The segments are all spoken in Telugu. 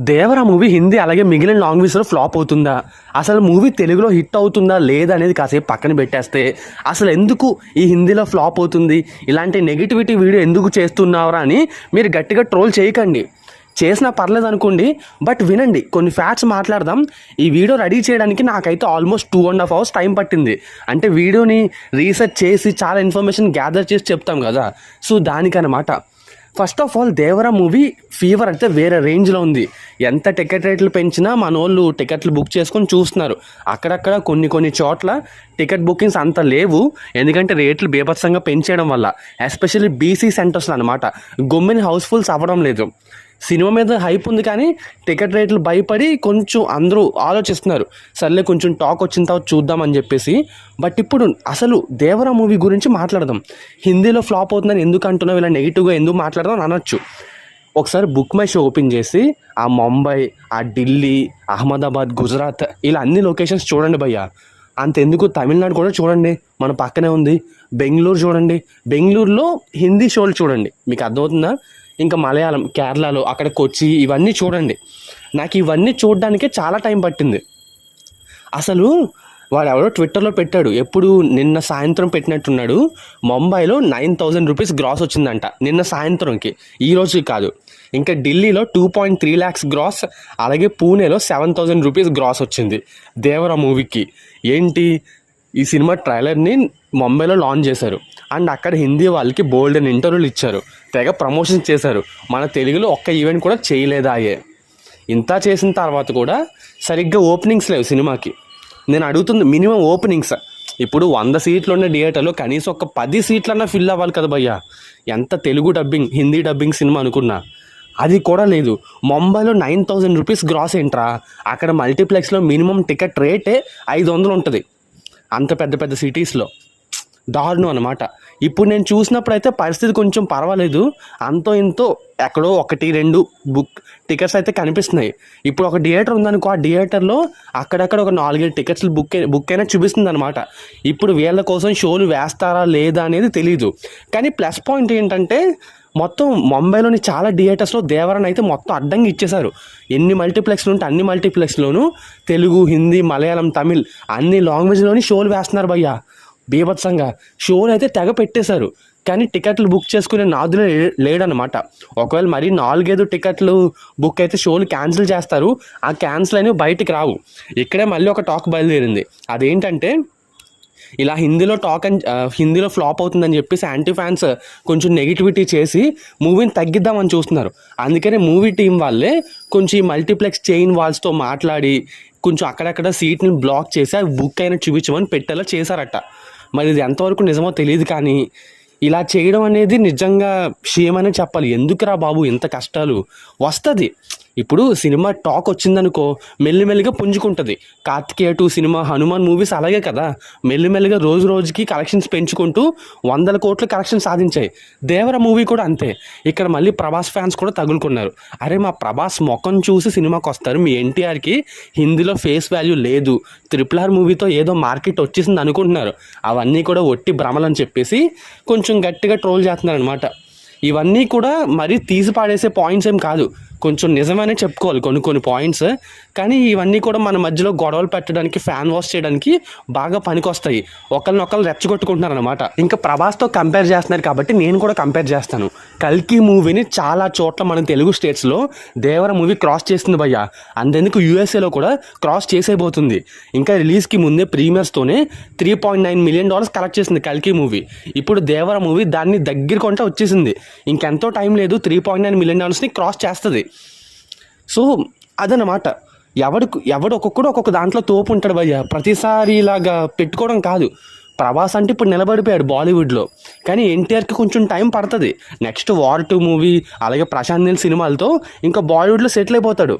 దేవరా మూవీ హిందీ అలాగే మిగిలిన లాంగ్వేజ్లో ఫ్లాప్ అవుతుందా? అసలు మూవీ తెలుగులో హిట్ అవుతుందా లేదా అనేది కాసేపు పక్కన పెట్టేస్తే అసలు ఎందుకు ఈ హిందీలో ఫ్లాప్ అవుతుంది? ఇలాంటి నెగిటివిటీ వీడియో ఎందుకు చేస్తున్నారా అని మీరు గట్టిగా ట్రోల్ చేయకండి. చేసినా పర్లేదు అనుకోండి బట్ వినండి. కొన్ని ఫ్యాక్ట్స్ మాట్లాడదాం. ఈ వీడియో రెడీ చేయడానికి నాకైతే almost two and half hours time పట్టింది. అంటే వీడియోని రీసెర్చ్ చేసి చాలా ఇన్ఫర్మేషన్ గ్యాదర్ చేసి చెప్తాం కదా. So దానికనమాట first of all Devara movie fever అయితే వేరే రేంజ్లో ఉంది. ఎంత టికెట్ రేట్లు పెంచినా మన వాళ్ళు టికెట్లు బుక్ చేసుకొని చూస్తున్నారు. అక్కడక్కడ కొన్ని కొన్ని చోట్ల టికెట్ బుకింగ్స్ అంత లేవు. ఎందుకంటే రేట్లు బీభత్సంగా పెంచేయడం వల్ల. ఎస్పెషల్లీ బీసీ సెంటర్స్లో అనమాట గొమ్మిని హౌస్ఫుల్స్ అవ్వడం లేదు. సినిమా మీద హైప్ ఉంది కానీ టికెట్ రేట్లు భయపడి కొంచెం అందరూ ఆలోచిస్తున్నారు. సర్లే కొంచెం టాక్ వచ్చిన తర్వాత చూద్దామని చెప్పేసి. బట్ ఇప్పుడు అసలు దేవరా మూవీ గురించి మాట్లాడదాం. హిందీలో ఫ్లాప్ అవుతుందని ఎందుకు అంటున్నావు? ఇలా నెగిటివ్గా ఎందుకు మాట్లాడదాం అనొచ్చు. ఒకసారి బుక్ మై షో ఓపెన్ చేసి ఆ ముంబై ఆ ఢిల్లీ అహ్మదాబాద్ గుజరాత్ ఇలా అన్ని లొకేషన్స్ చూడండి భయ్య. అంతెందుకు? తమిళనాడు కూడా చూడండి. మన పక్కనే ఉంది. బెంగళూరు చూడండి. బెంగళూరులో హిందీ షోలు చూడండి. మీకు అర్థమవుతుందా? ఇంకా మలయాళం కేరళలో అక్కడ కొచ్చి ఇవన్నీ చూడండి. నాకు ఇవన్నీ చూడడానికే చాలా టైం పట్టింది. అసలు వాడు ఎవడో ట్విట్టర్లో పెట్టాడు. ఎప్పుడు నిన్న సాయంత్రం పెట్టినట్టున్నాడు. ముంబైలో నైన్ థౌజండ్ రూపీస్ గ్రాస్ వచ్చిందంట. నిన్న సాయంత్రంకి. ఈ రోజుకి కాదు. ఇంకా ఢిల్లీలో two point three lakhs gross అలాగే పూణేలో సెవెన్ థౌజండ్ రూపీస్ గ్రాస్ వచ్చింది దేవరా మూవీకి. ఏంటి? ఈ సినిమా ట్రైలర్ని ముంబైలో లాంచ్ చేశారు. అండ్ అక్కడ హిందీ వాళ్ళకి బోల్డ్ అని ఇంటర్వ్యూలు ఇచ్చారు. తెగ ప్రమోషన్ చేశారు. మన తెలుగులో ఒక్క ఈవెంట్ కూడా చేయలేదా ఇంత చేసిన తర్వాత కూడా సరిగ్గా ఓపెనింగ్స్ లేవు సినిమాకి. నేను అడుగుతుంది మినిమం ఓపెనింగ్స్ ఇప్పుడు వంద సీట్లు ఉన్న థియేటర్లో కనీసం ఒక పది సీట్లన్నా ఫిల్ అవ్వాలి కదా భయ్యా. ఎంత Telugu dubbing Hindi dubbing cinema అనుకున్నా. అది కూడా లేదు. ముంబైలో నైన్ థౌజండ్ రూపీస్ గ్రాస్ ఏంట్రా? అక్కడ మల్టీప్లెక్స్లో మినిమం టికెట్ రేటే ఐదు వందలు ఉంటుంది. అంత పెద్ద పెద్ద సిటీస్లో దారుణం అనమాట ఇప్పుడు నేను చూసినప్పుడు అయితే పరిస్థితి కొంచెం పర్వాలేదు. అంతో ఇంతో ఎక్కడో ఒకటి రెండు బుక్ టికెట్స్ అయితే కనిపిస్తున్నాయి. ఇప్పుడు ఒక థియేటర్ ఉందనుకో ఆ థియేటర్లో అక్కడక్కడ ఒక నాలుగైదు టికెట్స్ బుక్ బుక్ అయినా చూపిస్తుంది అనమాట ఇప్పుడు వీళ్ళ కోసం షోలు వేస్తారా లేదా అనేది తెలియదు కానీ ప్లస్ పాయింట్ ఏంటంటే మొత్తం ముంబైలోని చాలా థియేటర్స్లో దేవరని అయితే మొత్తం అడ్డంగా ఇచ్చేశారు. ఎన్ని మల్టీప్లెక్స్లు ఉంటే అన్ని మల్టీప్లెక్స్లోనూ తెలుగు హిందీ మలయాళం తమిళ్ అన్ని లాంగ్వేజ్లోని షోలు వేస్తున్నారు భయ్యా. బీభత్సంగా షోలు అయితే తెగ పెట్టేశారు. కానీ టికెట్లు బుక్ చేసుకునే నాదులే లే- లేడనమాట ఒకవేళ మరీ నాలుగైదు టికెట్లు బుక్ అయితే షోలు క్యాన్సిల్ చేస్తారు. ఆ క్యాన్సిల్ అనేవి బయటికి రావు. ఇక్కడే మళ్ళీ ఒక టాక్ బయలుదేరింది. అదేంటంటే ఇలా హిందీలో టాక్ అని హిందీలో ఫ్లాప్ అవుతుందని చెప్పేసి యాంటీ ఫ్యాన్స్ కొంచెం నెగిటివిటీ చేసి మూవీని తగ్గిద్దామని చూస్తున్నారు. అందుకనే మూవీ టీం వాళ్ళే కొంచెం ఈ మల్టీప్లెక్స్ చైన్ వాల్స్తో మాట్లాడి కొంచెం అక్కడక్కడ సీట్ని బ్లాక్ చేసి అవి బుక్ అయినా చూపించమని పెట్టేలా చేశారట. మరి ఇది ఎంతవరకు నిజమో తెలియదు కానీ ఇలా చేయడం అనేది నిజంగా షేమనే చెప్పాలి. ఎందుకురా బాబు ఇంత కష్టాలు? వస్తుంది. ఇప్పుడు సినిమా టాక్ వచ్చిందనుకో మెల్లిమెల్లిగా పుంజుకుంటుంది. Karthikeya two cinema Hanuman movies అలాగే కదా. మెల్లిమెల్లిగా రోజు రోజుకి కలెక్షన్స్ పెంచుకుంటూ వందల కోట్ల కలెక్షన్ సాధించాయి. దేవర మూవీ కూడా అంతే. ఇక్కడ మళ్ళీ ప్రభాస్ ఫ్యాన్స్ కూడా తగులుకున్నారు. అరే మా ప్రభాస్ ముఖం చూసి సినిమాకి వస్తారు. మీ ఎన్టీఆర్కి హిందీలో ఫేస్ వాల్యూ లేదు. త్రిపుల్ ఆర్ మూవీతో ఏదో మార్కెట్ వచ్చేసింది అనుకుంటున్నారు. అవన్నీ కూడా ఒట్టి భ్రమలని చెప్పేసి కొంచెం గట్టిగా ట్రోల్ చేస్తున్నారు అనమాట ఇవన్నీ కూడా మరీ తీసి పాడేసే పాయింట్స్ ఏం కాదు. కొంచెం నిజమనే చెప్పుకోవాలి కొన్ని కొన్ని పాయింట్స్ కానీ ఇవన్నీ కూడా మన మధ్యలో గొడవలు పెట్టడానికి ఫ్యాన్ వాష్ చేయడానికి బాగా పనికొస్తాయి. ఒకరినొకరు రెచ్చగొట్టుకుంటున్నారు అనమాట ఇంకా ప్రభాస్తో కంపేర్ చేస్తున్నారు కాబట్టి నేను కూడా కంపేర్ చేస్తాను. కల్కి మూవీని చాలా చోట్ల మన తెలుగు స్టేట్స్లో దేవర మూవీ క్రాస్ చేస్తుంది భయ్య. అంతెందుకు యూఎస్ఏలో కూడా క్రాస్ చేసేయబోతుంది. ఇంకా రిలీజ్కి ముందే ప్రీమియర్స్తోనే three point nine million dollars collect చేసింది కల్కి మూవీ. ఇప్పుడు దేవర మూవీ దాన్ని దగ్గర కొంటే వచ్చేసింది. ఇంకెంతో టైం లేదు త్రీ పాయింట్ నైన్ మిలియన్ డాలర్స్ని క్రాస్ చేస్తుంది. సో అదనమాట ఎవడు ఎవడు ఒక్కొక్కడు ఒక్కొక్క దాంట్లో తోపు ఉంటాడు భయ్య. ప్రతిసారి ఇలాగా పెట్టుకోవడం కాదు. ప్రభాస్ అంటే ఇప్పుడు నిలబడిపోయాడు బాలీవుడ్లో. కానీ ఎన్టీఆర్కి కొంచెం టైం పడుతుంది. నెక్స్ట్ వార్ టూ మూవీ అలాగే ప్రశాంత్ నీల్ సినిమాలతో ఇంకా బాలీవుడ్లో సెటిల్ అయిపోతాడు.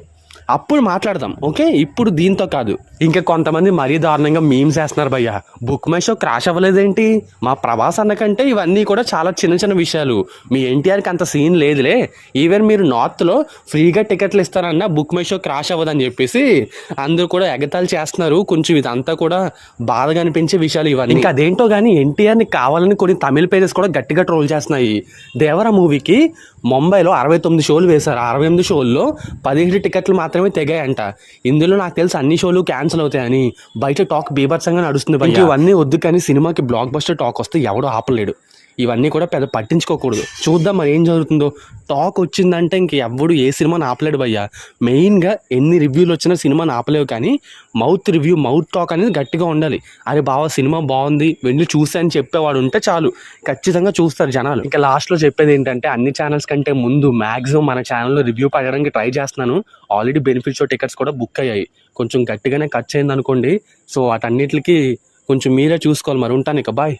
అప్పుడు మాట్లాడదాం ఓకే? ఇప్పుడు దీంతో కాదు. ఇంకా కొంతమంది మరీ దారుణంగా మీమ్స్ వేస్తున్నారు భయ్య. బుక్ మై షో క్రాష్ అవ్వలేదేంటి? మా ప్రభాస్ అన్నకంటే ఇవన్నీ కూడా చాలా చిన్న చిన్న విషయాలు. మీ ఎన్టీఆర్కి అంత సీన్ లేదులే. ఈవెన్ మీరు నార్త్లో ఫ్రీగా టికెట్లు ఇస్తారన్నా బుక్ మై షో క్రాష్ అవ్వదని చెప్పేసి అందరూ కూడా ఎగతాళి చేస్తున్నారు. కొంచెం ఇదంతా కూడా బాధగా అనిపించే విషయాలు ఇవన్నీ. ఇంకా అదేంటో కానీ ఎన్టీఆర్ని కావాలని కొన్ని తమిళ పేజెస్ కూడా గట్టిగా ట్రోల్ చేస్తున్నాయి. దేవర మూవీకి ముంబైలో అరవై తొమ్మిది షోలు వేశారు. అరవై ఎనిమిది షోల్లో పదిహేడు టికెట్లు మాత్రమే తెగాయంట. ఇందులో నాకు తెలిసి అన్ని షోలు క్యాన్సిల్ అవుతాయని బయట టాక్ బీభత్సంగా నడుస్తుంది ఇవన్నీ వద్దు కానీ సినిమాకి బ్లాక్ బస్టర్ టాక్ వస్తే ఎవడో ఆపలేడు. ఇవన్నీ కూడా పెద్ద పట్టించుకోకూడదు. చూద్దాం మరి ఏం జరుగుతుందో. టాక్ వచ్చిందంటే ఇంక ఎవడు ఏ సినిమాని ఆపలేడు భయ్యా. మెయిన్గా ఎన్ని రివ్యూలు వచ్చినా సినిమాని ఆపలేవు కానీ మౌత్ రివ్యూ మౌత్ టాక్ అనేది గట్టిగా ఉండాలి. అరే బావా సినిమా బాగుంది వెళ్ళి చూసా అని చెప్పేవాడు ఉంటే చాలు. ఖచ్చితంగా చూస్తారు జనాలు. ఇంకా లాస్ట్లో చెప్పేది ఏంటంటే అన్ని ఛానల్స్ కంటే ముందు మ్యాక్సిమం మన ఛానల్లో రివ్యూ పడడానికి ట్రై చేస్తున్నాను. ఆల్రెడీ బెనిఫిట్ షో టికెట్స్ కూడా బుక్ అయ్యాయి. కొంచెం గట్టిగానే ఖర్చు అయింది అనుకోండి సో వాటన్నిటికి కొంచెం మీరే చూసుకోవాలి మరి. ఉంటాను ఇక. బాయ్